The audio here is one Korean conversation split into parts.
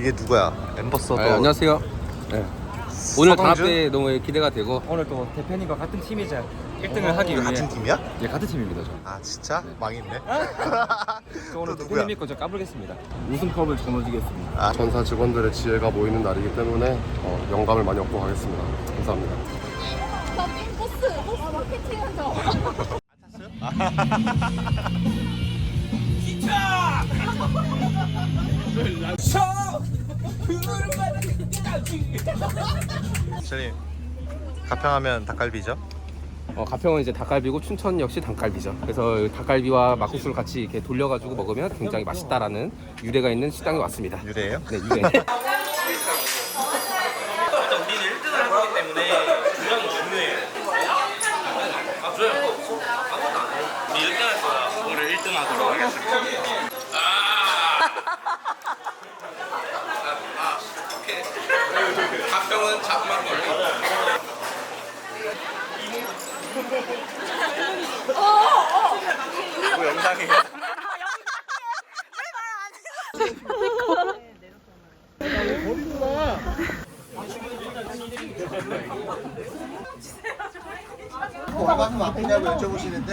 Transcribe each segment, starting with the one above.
이게 누구야? 엠버서더. 네, 안녕하세요. 네. 오늘 서강준? 답에 너무 기대가 되고 오늘 또 대표님과 같은 팀이자 1등을 어, 하기 위해 같은 팀이야? 예, 같은 팀입니다 저. 아 진짜? 망했네. 저 오늘 또 누구야? 대표님 믿고 저 까불겠습니다. 우승컵을 거머쥐겠습니다. 아, 전사 직원들의 지혜가 모이는 날이기 때문에 어, 영감을 많이 얻고 가겠습니다. 감사합니다. 나 버스 버스 마케팅 하자. 저희 가평하면 닭갈비죠? 어, 가평은 이제 닭갈비고 춘천 역시 닭갈비죠. 그래서 닭갈비와 막국수를 같이 이렇게 돌려가지고 먹으면 굉장히 맛있다라는 유래가 있는 식당에 왔습니다. 유래예요? 네, 유래. 우리는 1등을 한 거기 때문에 주장이 중요해요. 아, 주장 아무것도 안 해. 우리 1등 할 거야. 오늘 1등 하도록 하겠습니다. 아! 아, 오케이. 가평은 잡만 걸고. 뭐 영상이 얼마큼 아프냐고 여쭤보시는데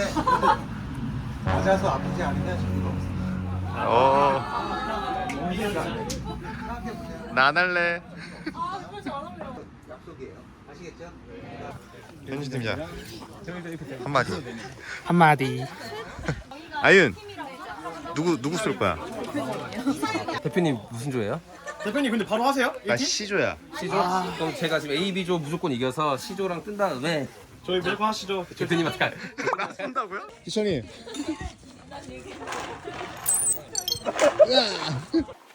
맞아서 아프지 않으면 증거가 없습니다. 어. 약속이에요. 아시겠죠? 현지 팀장 한마디. 한마디. 아윤 누구 누구 쏠 거야? 대표님 무슨 조예요? 대표님 근데 바로 하세요? 나 C조야. C조? 그럼 제가 지금 A, B조 무조건 이겨서 C조랑 뜬 다음에 저희 밀고 하시죠. 대표님한테 갈- 나 쏜다고요? 기천이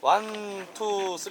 원, 투, 쓰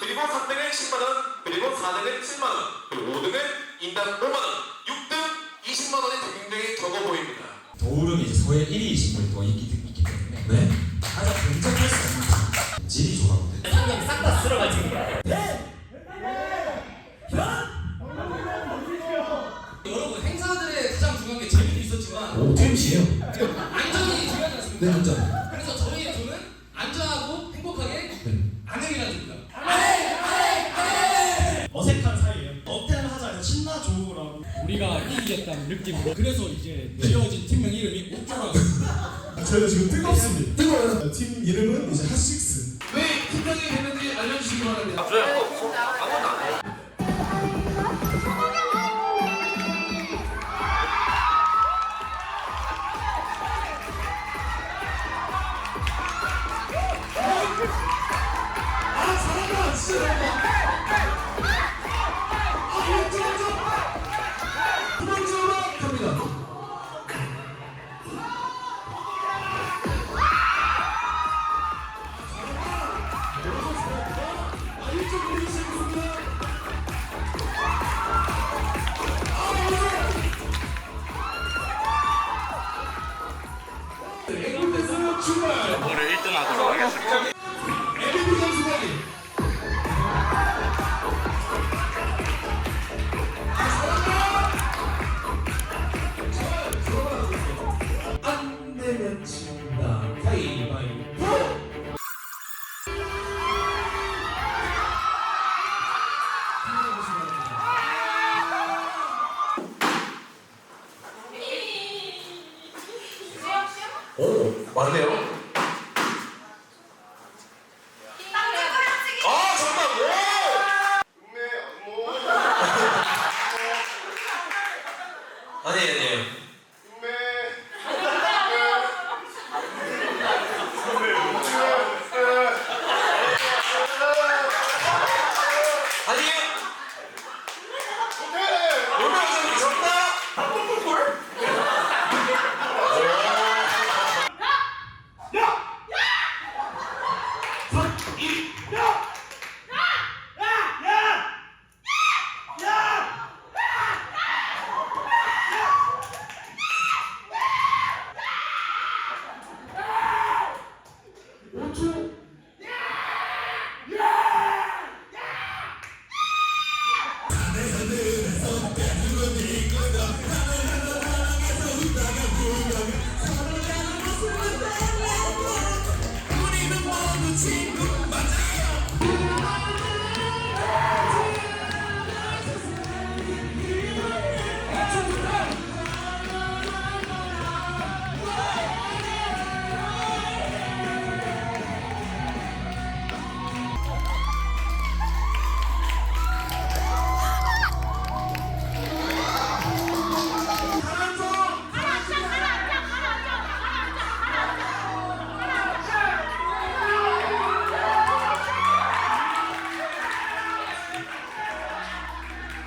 그리고 3등은 10만원, 그리고 4등은 7만원, 그리고 5등은 인당 5만원, 6등 20만원의 굉장히 적어 보입니다. 도울은 이제 서해 1위 인물이 또 있기, 있기 때문에 네. 가장 긍정할 수 없는 질이 상금 싹다 쓸어가지고 우리가 이기겠다는 느낌으로 그래서 이제 지어진 팀명 이름이 옥조라고 저희가 지금 뜨겁습니다. 뜨거워요. 팀 이름은 이제 핫식스. valeu.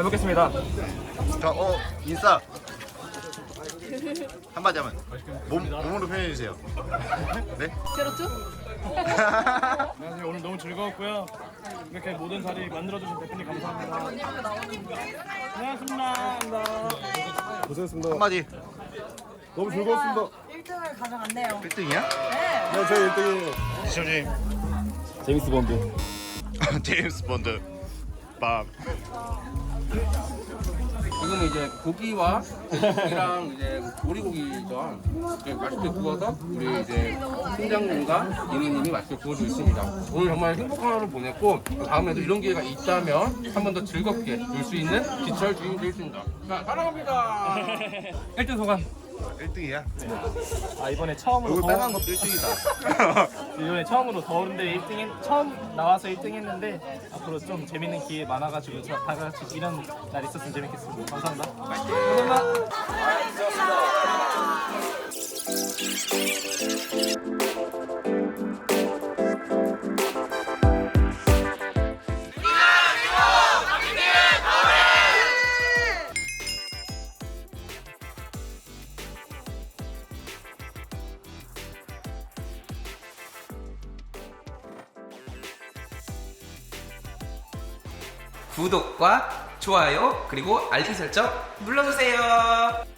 잘 먹겠습니다. 자, 어 인싸 한마디 하면 몸 몸으로 표현해 주세요. 네? 제로투? 안녕하세요. 오늘 너무 즐거웠고요. 이렇게 모든 자리 만들어주신 대표님 감사합니다. 고생하셨습니다. 한마디. 너무 즐거웠습니다. 1등을 가져갔네요. 1등이야? 네, 저희 1등이에요. 시청님 제임스 본드. 제임스 본드 밤. 지금 이제 고기와 고기랑 이제 오리고기죠. 이렇게 맛있게 구워서 우리 이제 팀장님과 이누님이 맛있게 구워주고 있습니다. 오늘 정말 행복한 하루 보냈고 다음에도 이런 기회가 있다면 한 번 더 즐겁게 놀 수 있는 기철 주인 되겠습니다. 자, 사랑합니다. 1등 소감. 1등이야. 아 이번에 처음으로 얼굴 더- 빨간 것도 1등이다. 이번에 처음으로 더운데 1등 처음 나와서 1등 했는데 앞으로 좀 재밌는 기회 많아가지고 저다 같이 이런 날 있었으면 재밌겠습니다. 감사합니다. 감사합니다. 구독과 좋아요 그리고 알림 설정 눌러주세요.